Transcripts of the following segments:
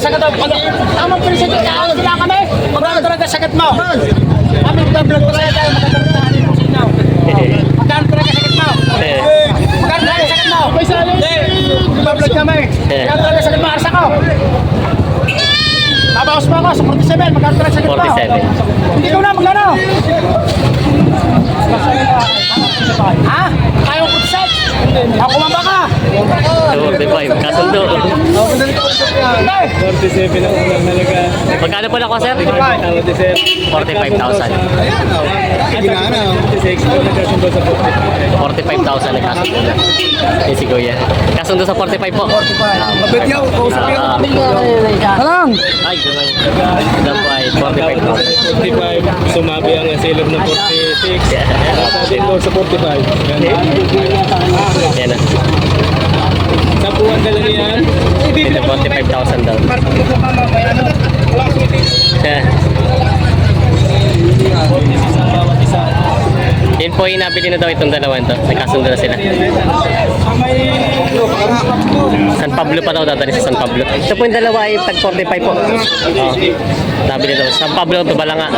sakit mo? Tamang present ka, ano sila kami? Magkano talaga sakit mo? Kami nagbablog talaga tayo, magkano talaga yung sinyaw. Magkano talaga sakit mo? Magkano talaga sakit mo? May sali. Nagbablog kami. Magkano talaga sakit mo? Arsa ko. Tabaos mo ako sa 47. Magkano talaga sakit mo? 47. Hindi ko na, magkano? Ha? Ayaw ko sa Ako mamba ka. 45. Kasundo. Hey! 47 ang unang halaga. Magkano po na ko, sir? Tama din sir. 45,000. 56 po nagkasundo sa 45. 45,000 na kasundo na. Yung si Kuya. Kasundo sa 45 po. 45. Mabigyaw, kausap yun. Talang! Ay, gano'n. Ito po ay 45,000. 45, sumabi ang asilog ng 46. Dito sa 45. Yan. Yan na. Sa buwan ka lang yan. Ito 45,000 daw. Yeah. Yun po yung nabili na daw itong dalawang to. Nagkasundo na sila. San Pablo pa daw dadali sa San Pablo. Ito po yung dalawa ay tag 45 po. Oh. Nabili daw. San Pablo to Balanga.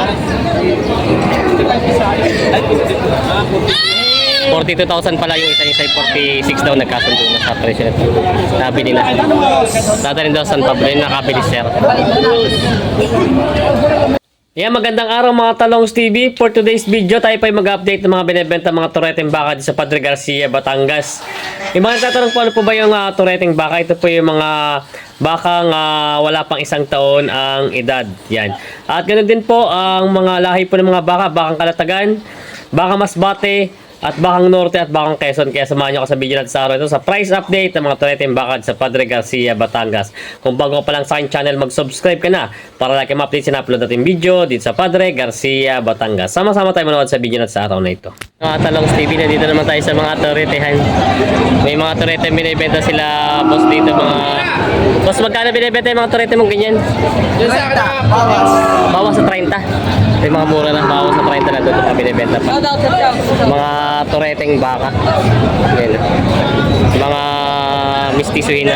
42,000 pala yung isa, isa ay 46 daw nagkasundo na sa presyo nito. Nabili na. Dadalhin daw sa San Pablo nakabili sir. Yan, magandang araw mga Talongs TV. For today's video, tayo pa mag-update ng mga binibenta mga tureteng baka sa Padre Garcia, Batangas. Yung mga tatanong po ano po ba yung uh, tureteng baka? Ito po yung mga bakang ah, wala pang isang taon ang edad. Yan. At ganoon din po ang mga lahi po ng mga baka, bakang kalatagan, baka masbate, at bakang norte at bakang Quezon. Kaya samahan nyo ako sa video natin sa araw ito sa price update ng mga tureteng bakad sa Padre Garcia, Batangas. Kung bago pa lang sa aking channel, mag-subscribe ka na para lagi ma-update sa na-upload natin video dito sa Padre Garcia, Batangas. Sama-sama tayo manood sa video natin sa araw na ito. Mga talong TV na dito naman tayo sa mga turetehan. May mga turete binibenta sila boss dito mga... Boss, magkano binibenta yung mga turete mong ganyan? Bawas sa 30. May mga mura na bawas sa 30 na doon na binibenta pa. Mga tureteng baka. Yan. Mga mistisuhin na.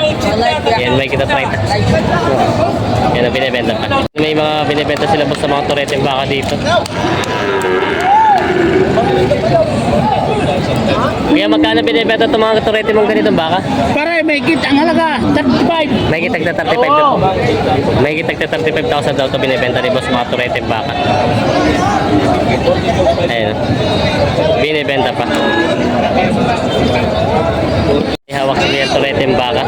Yan, may kita 30. Yan ang binibenta pa. May mga binibenta sila boss sa mga tureteng baka dito. Kaya magkano binibenta itong mga turete mong ganitong baka? Pare, may kit ang halaga. 35. May kitag na 35 na po. May kitag na 35,000 daw ito binibenta ni boss mga turete baka. Ayun. Binibenta pa. May hawak sila yung turete baka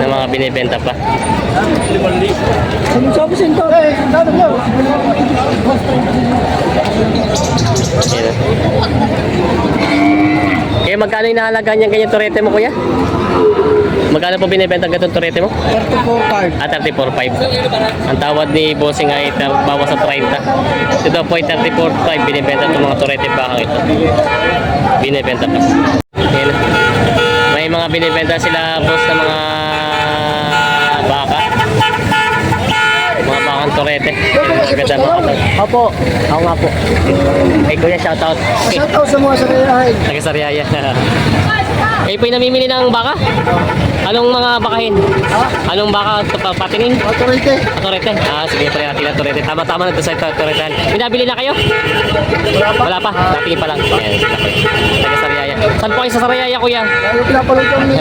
na mga binibenta pa. Sabi sa ito. Eh, Ayun. Kaya magkano yung nahalaga niyan ganyan turete mo kuya? Magkano po binibenta ganitong turete mo? 34 card. Ah, 34.5. Ang tawad ni Bossing ay bawas sa 30. Ito po ay 34.5 binibenta itong mga turete bakang ito. Binibenta pa. Yan. May mga binibenta sila boss na mga baka. Mga bakang turete. Ganda mga kapal. Opo. Ako nga po. Hey kuya, shoutout. Okay. Shout out sa mga sariyahin. Taga Sariaya. Kayo po yung namimili ng baka? Anong mga bakahin? Anong baka ito pa patingin? Autorite. Torete. Ah, sige, try natin ang Torete. Tama-tama na doon sa Toretan. Binabili na kayo? Wala pa. Natingin pa lang. Ayan, taga Sariaya. Saan po kayo sa Sariaya, kuya? Ano nila kami?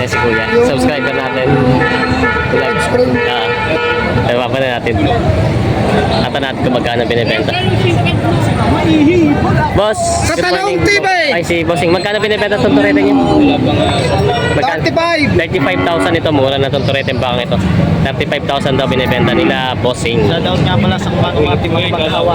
Yes, kuya. Subscriber natin. Like. Na natin. Ata natin kung magkano binibenta. Boss, good morning. Katalong TV. Ay, si Bossing. Magkano binibenta itong Torete niyo? Magkano? 35. 35,000 ito, mura na itong turete bakang ito. 35,000 daw binibenta nila, bossing. Shoutout nga pala sa mga ating mga pagkawa.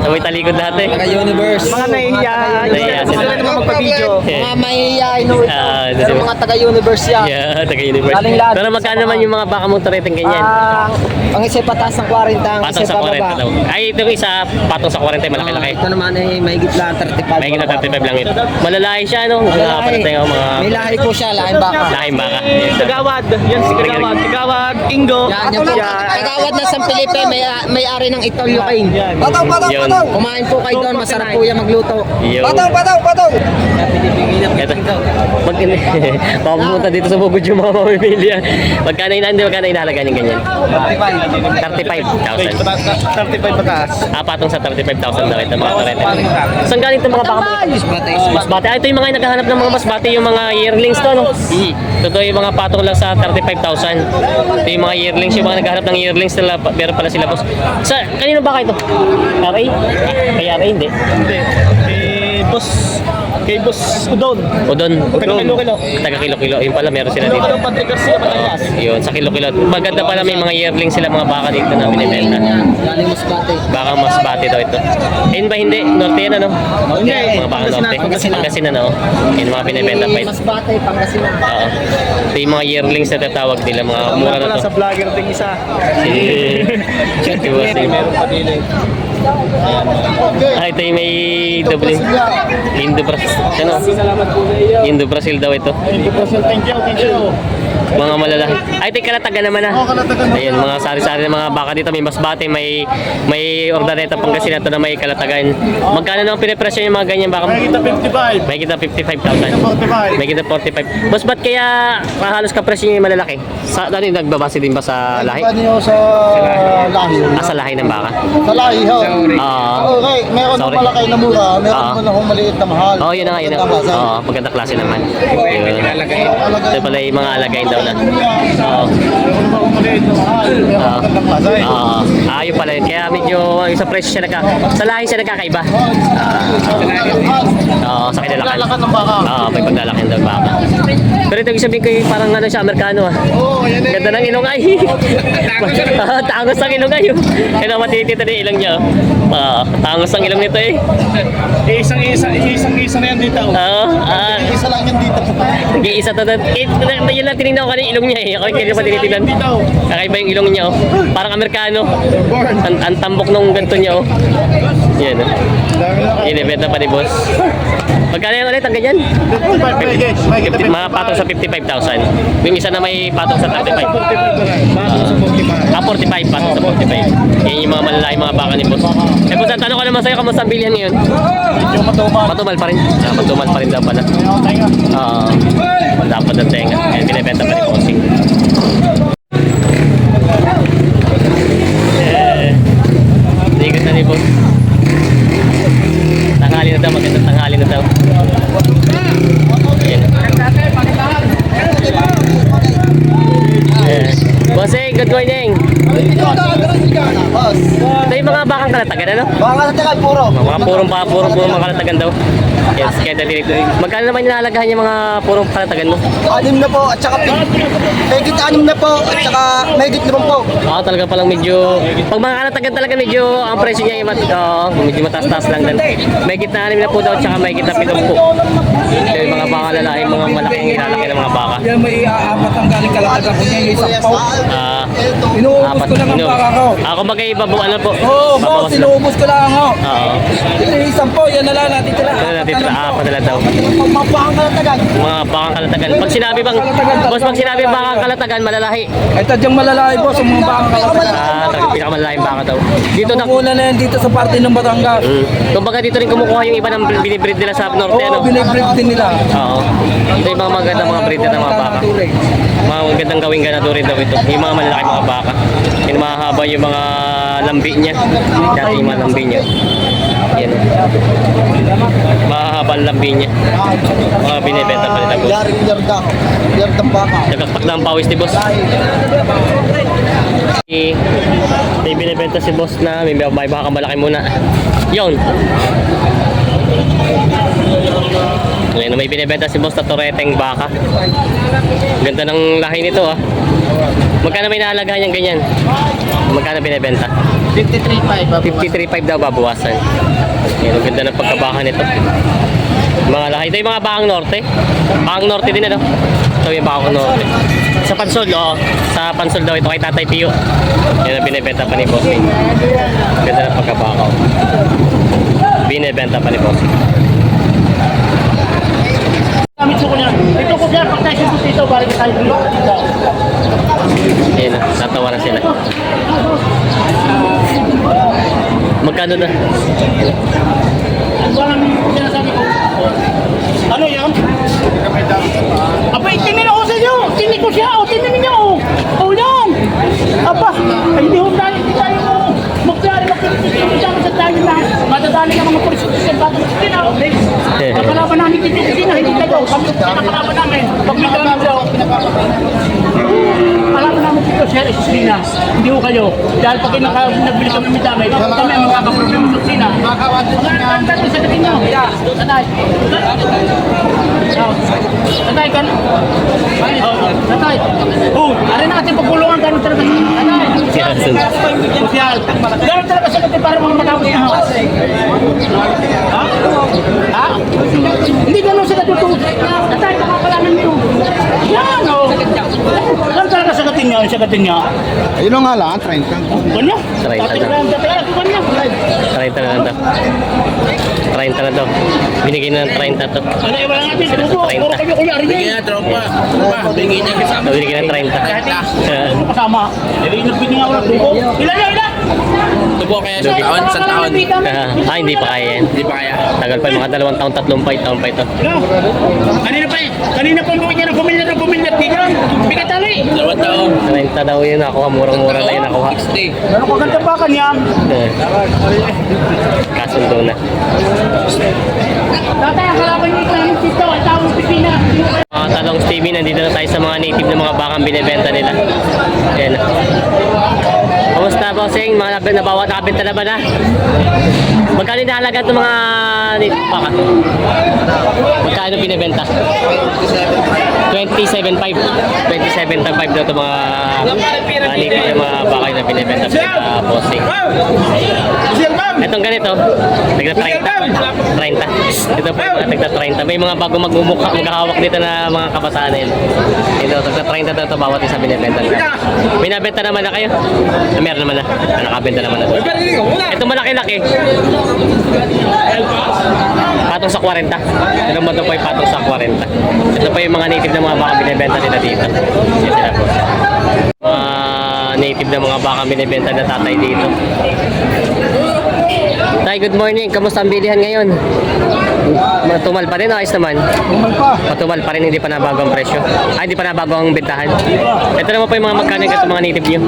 Sabay talikod lahat eh. Universe. Mga nahihiya. Nahihiya sila. Sila naman magpa-video. Mga mahihiyain no. Ah, Pero mga taga-universe yan. Yeah, taga-universe. Pero magkano naman yung mga baka mong tureteng ganyan? Ang ang isa pataas ng 40, ang Patong isa sa 40 pababa. daw. Ay, ito yung isa, patong sa 40, malaki-laki. Ito naman ay mahigit lang 35. May gina 35 lang ito. Malalahi siya, no? Mga Malaki. parating ako, mga... May lahi Lahi po siya, lahi baka. Lahing baka. Kagawad. Yan si Kagawad. Kagawad. Ingo. Yan, yan po. Kagawad ng San Felipe, may, may ari ng Itolio King. Yan. Pataw, pataw, pataw. Kumain po kayo doon, masarap po yung magluto. Pataw, pataw, pataw. Ito. Pag baka pumunta dito sa yung mga mamimili. ah. Magkano ina, hindi magkano inahalaga ng ganyan? 35,000. 35 pataas. Ah, patong sa 35,000 daw ito mga torete. Saan galing itong mga baka mo? Masbate. Ah, ito yung mga naghahanap ng mga masbate, yung mga yearlings to, no? Totoo yung mga patong lang sa 35,000. Ito yung mga yearlings, yung mga naghahanap ng yearlings nila, meron pala sila boss. Sa, kanino baka ito? RA? Kay RA, hindi. Hindi. Eh, boss. Kay boss Udon. Udon. Taga kilo-kilo. Taga kilo-kilo. Yun pala, meron sila dito. Ang Patrick Garcia Batangas? Yun, sa kilo-kilo. Maganda pala may mga yearlings sila, mga baka dito na binibenta. Galing Masbate. Baka mas bati daw ito. Ayun ba hindi? Norte yan ano? Hindi. Mga baka norte. Pangasinan. Pangasinan ano? Yun yung mga binibenta pa ito. Masbate, Pangasinan. Oo. Ito yung mga yearlings na tatawag nila. Mga mura na pala to. sa vlogger ding isa. Si... Si Bossing. Meron pa eh. Ah, ito yung may doble. Indo Brazil. Ano? Indo Brazil daw ito. Thank you, thank you, thank you. Mga malalaki. Ay, ito yung kalatagan naman ah. Ayun, mga sari-sari ng mga baka dito. May masbate, may may ordaneta pangasinan to na may kalatagan. Magkano naman pinipresyo yung mga ganyan baka? May kita 55. May kita 55,000. 45. May kita 45. Boss, ba't kaya halos kapresyo yung malalaki? Sa, ano yung nagbabase din ba sa lahi? Ano sa lahi? Ah, sa lahi ng baka? Sa lahi, ho. Ah. Okay, meron Sorry. ng malaki na mura, meron Ah. naman akong maliit na mahal. Oo, oh, yun na nga, yun na. Sa- Oo, maganda klase naman. Yun. Ito pala yung mga alagayin daw na. Oo. Akong maliit na mahal, Ah. magandang. Oo. Ah, yun pala yun. Kaya medyo yung sa presyo siya nagka... Sa lahi siya nagkakaiba. Oo, sa kinalakan. Lalakan ng baka. Oo, may paglalaki daw baka. Pero ito yung sabihin ko yung parang ano siya, Amerikano ah. Oo, yan eh. Ganda ng ilong ay. Ah, tangos ang ilong ay. Kaya matitita din ilong niya. oh. Ah, tangos ang ilong nito eh. Isang isa, isang isa na yan dito. Oo. Ah, Isa lang yan dito. nag-iisa to. Eh, yun lang tinignan ko kanina yung ilong niya eh. Ako yung kaya pa tinitignan. Kakaiba yung ilong niya oh. Parang Amerikano. Ang, ang tambok nung ganito niya oh. Yan oh. Inibenta pa ni boss. Magkano yung ulit ang ganyan? May kita 50, mga patong sa 55,000. Yung isa na may patong sa 35. Ah, 45 patong sa 45. Yan yung mga malalaki mga baka ni boss. Eh boss, tanong ko naman sa'yo, kamusta ang bilihan ngayon? Yung matuman. Matumal pa rin. Ah, matumal pa rin daw pala. Oo. dapat ang tenga. Yan, binibenta pa ni bossing. Eh, Ligot na ni boss. Tanghali na daw, magandang tanghali na daw. Ayan. Eh, Bossing, good morning. Boss. Ito yung mga bakang kalatagan, ano? Baka sa tagal, puro. Mga purong pa, purong purong mga kalatagan daw. Yes, kaya dali dito. Magkano naman inahalagahan yung mga purong kalatagan mo? Anim na po, at saka. Megit anim na po, at saka megit limang po. Oo, talaga palang medyo... Pag mga kalatagan talaga medyo ang presyo niya yung mat, oo, medyo mataas-taas lang din. May gitna anim na po daw, tsaka may gitna pitong po. Yung mga baka lalaki, mga malaking ilalaki ng mga baka. Yan may aapat ang galing kalatagan ko niya, yung isang pao. Ah, Inuubos ko lang ang baka ko. Ako bagay babuan na po. Oo, boss, Babawas lang. ko lang ako. Oo. Yung isang pao, yan na lang natin tira. Ano natin tira? Apat na lang daw. Pagpapakang kalatagan. Mga bakang kalatagan. Pag sinabi bang, boss, pag sinabi bakang kalatagan, malalahi. Ay, tadyang malalaki boss, ang mga bakang kalatagan. Pinakamalalaking baka daw. Dito na, Muna na yan dito sa parte ng Batangas. Mm. Kumbaga dito rin kumukuha yung iba ng binibreed nila sa norte, Oo, ano? binibrief din nila. Oo. Ito yung mga magandang mga breeder ng mga baka. Mga magandang gawing ganado rin daw ito. Yung mga malalaki mga baka. Yung mahaba yung mga lambi niya. Dati yung mga lambi niya. Yan. Mahaba ang lambi niya. Mga binibenta pa nila boss. Yaring yarda. Yardang baka. Nagkakpak na ang pawis ni boss. Eh, May binibenta si boss na may, may baka malaki muna. Yon. Ngayon, may binibenta si boss na toreteng baka. Ganda ng lahi nito ah. Magkano may nahalagahan yung ganyan? Magkano binibenta? 53.5. 53.5 daw babawasan. Yan, ang ganda ng pagkabaka nito. Mga lahi. Ito yung mga bakang norte. Bakang norte din ano? Ito yung bakang norte. Pansol, oo. Sa pansol daw ito kay Tatay Pio. Yan ang binibenta pa ni Bossing. Ganda ng pagkabaka. oh. Binibenta pa ni Bossing. Gamit ko niyan. Ito ko Kaya pag tayo dito, balik tayo dito. Ayun na, natawa na sila. Magkano na? Ano yan? Aba, itinin ako sa. Tinin ko siya. O, tinin niyo. O, o yan. Aba, ay, hindi ho tayo, hindi tayo mo. Magplari, magplari sa sa tayo na. Madadali ng mga pulis sa batang kusina. Kapalaban namin dito sa kusina, hindi kayo. Kami ang pinakalaban namin. Pag may gano'n daw, Kalaban namin dito sa kusina. Hindi ho kayo. Dahil pag naka, nagbili kami ng damay, kami ang magkakaproblema sa kusina. Mga ang dati sa gating nyo. Tatay. Tatay kan. Oh, Tatay. Oh, ari na kasi pagkulungan ganun talaga. Tatay. Sosyal. Ganun talaga sa gating para mga na hawas. Ha? Ha? Hindi ganun sa gating to. Tatay, makakalaman nyo. Yan, oh. Ganun talaga sa niya. Ayun nga lang, 30. Ganyan. 30 Tatay, na. ganyan. Tatay, ganyan. 30 na lang to. 30 na to. Binigay na ng 30 to. Ano yung wala natin? Tubo, 30. puro kayo kuya Ariel. tropa. Tropa, bigyan niya kasama. So, binigay ng 30. Ano kasama? Eh, nagbili nga wala tubo. Ilan na, ilan? Tubo kaya Lugi. taon, sa taon. ah, hindi pa kaya yan. Hindi pa kaya. Tagal pa, mga dalawang taon, tatlong pa, taon pa ito. Ano? Kanina pa eh. Kanina pa mo niya na bumili na bumili na tigran. Bigat tali. Dalawang taon. 30 daw yun nakuha, murang-mura lang yun nakuha. 60. Ano ko ganda pa kanya? Eh, Kasundo na. Tatay, ang kalaban niyo ito. Dito, ang tawag pipina. Mga talong TV, nandito na tayo sa mga native na mga bakang binibenta nila. Yan. Kamusta bossing? Mga nab- nabawa nakabenta na ba na? Magkano inahalaga itong mga baka? Magkano binibenta? 27.5 27.5 daw itong mga uh, native na mga baka na binibenta sa bossing. Itong ganito, tagda 30. 30. Ito po tagda 30. May mga bago magmumukha, maghahawak dito na mga kabataan nila. Ito, tagda 30 daw ito bawat isa binibenta nila. May nabenta naman na kayo? Ah, meron naman na. Ah, nakabenta naman na. Ito malaki-laki. Patong sa 40. Ito mo ito po yung patong sa 40. Ito po yung mga native na mga baka binibenta nila dito. Yan sila po. Mga native na mga baka binibenta na tatay dito. Tay, good morning. Kamusta ang bilihan ngayon? Matumal pa rin, ayos naman. Tumal pa. Matumal pa rin, hindi pa nabago ang presyo. Ay, hindi pa nabago ang bentahan. Ito naman po yung mga magkano ito mga native nyo.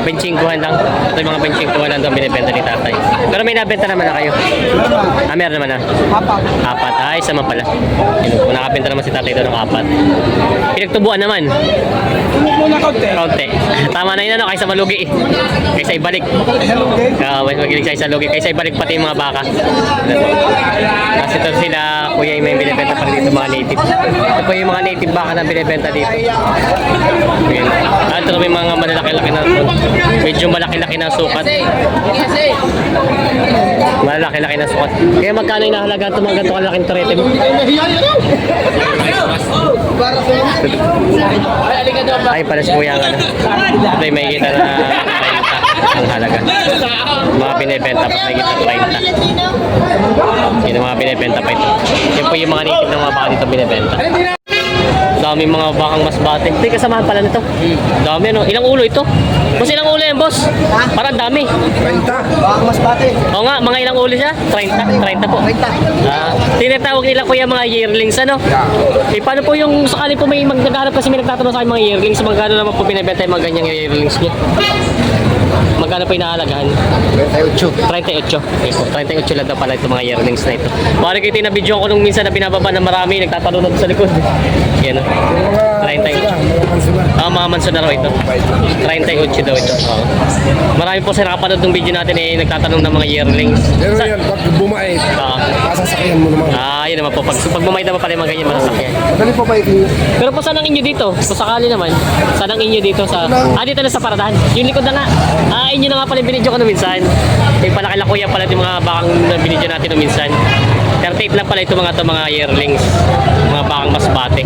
Benchingkuhan lang. Ito yung mga benchingkuhan lang ang binibenta ni tatay. Pero may nabenta naman na kayo. Ah, meron naman na. Apat. Apat. Ay, isa man pala. Yun, kung nakabenta naman si tatay doon ng apat. Pinagtubuan naman. Tumupo na kaunti. Kaunti. Tama na yun ano, kaysa malugi. Kaysa ibalik. Uh, mas magilig sa isa lugi. Kaysa ibalik pati yung mga baka. Kasi ito sila, kuya yung may binibenta pa dito mga native. Ito po yung mga native baka na binibenta dito. Ayan. Ah, ito may mga malalaki-laki na medyo malaki-laki na sukat. Malalaki-laki na sukat. Kaya magkano yung nahalaga ito mga ganito kalaking turete mo? Ay, pala si kuya ang ano. Ito yung may kita na 30 ang halaga. Mga binibenta pa, may kita 30. Yun ang mga binibenta pa ito. Yan po yung mga native ng mga baka dito binibenta. Dami mga bakang mas bate. Ito kasamahan pala nito. Dami ano. Ilang ulo ito? Boss, ilang ulo yan, boss? Parang dami. Baka mas bate. Oo nga, mga ilang ulo siya? 30? 30 po. 30. Ah, tinatawag nila kuya mga yearlings ano? Eh paano po yung sakali po may magnaganap kasi may nagtatanong sa akin mga yearlings, magkano naman po binebenta yung mga ganyang yearlings niyo? Magkano po inahalagahan? 38. 38. Okay po, 38 lang daw pala itong mga yearlings na ito. Baka kita na video ko nung minsan na binababa na marami, nagtatanong na sa likod. Yan o. 38. Ah, mga manso na raw ito. 38 daw ito. Oo. Marami po sa nakapanood ng video natin eh, nagtatanong ng mga yearlings. Pero Sa- yan, pag bumait, Oo. kasasakyan mo naman. Ah, yun naman po. Pag, pag bumay naman pala yung mga ganyan masasakyan. Madali pa ba ito? Pero po saan ang inyo dito? Kung sakali naman, saan ang inyo dito sa... Ah, dito na sa paradahan. Yung likod na nga. Ah, inyo na nga pala yung binidyo ko nung minsan. Yung pala kila kuya pala yung mga bakang na binidyo natin nung minsan. 38 lang pala ito mga to mga yearlings. Mga bakang masbate.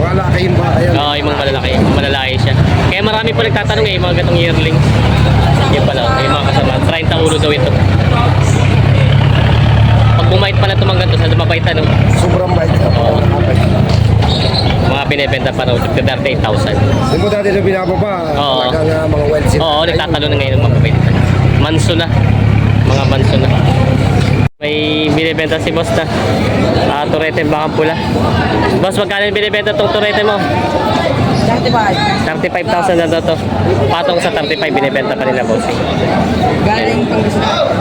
Mga lakayin ba? Ayan. Oo, yung mga malalaki. Malalaki siya. Kaya marami po nagtatanong eh, yung mga gatong yearlings. Yan pala, yung mga kasama. 30 ulo daw ito. Pag bumait pala ito mga ganito, sa lumabait ano. Sobrang bait. Oo. binibenta pa raw sa 38,000. Hindi mo dati na binababa. Oo. Talagang mga sila. Oo, nagtatalo na ngayon ng mapapait. Manso na. Mga manso na. May binibenta si boss na. Ah, turete bakang pula. Boss, magkano yung binibenta tong turete mo? 35,000 na daw to. Patong sa 35 binibenta pa nila boss. Galing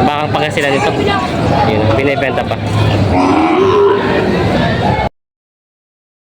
Bakang Pangasinan nito. Yun, binibenta pa.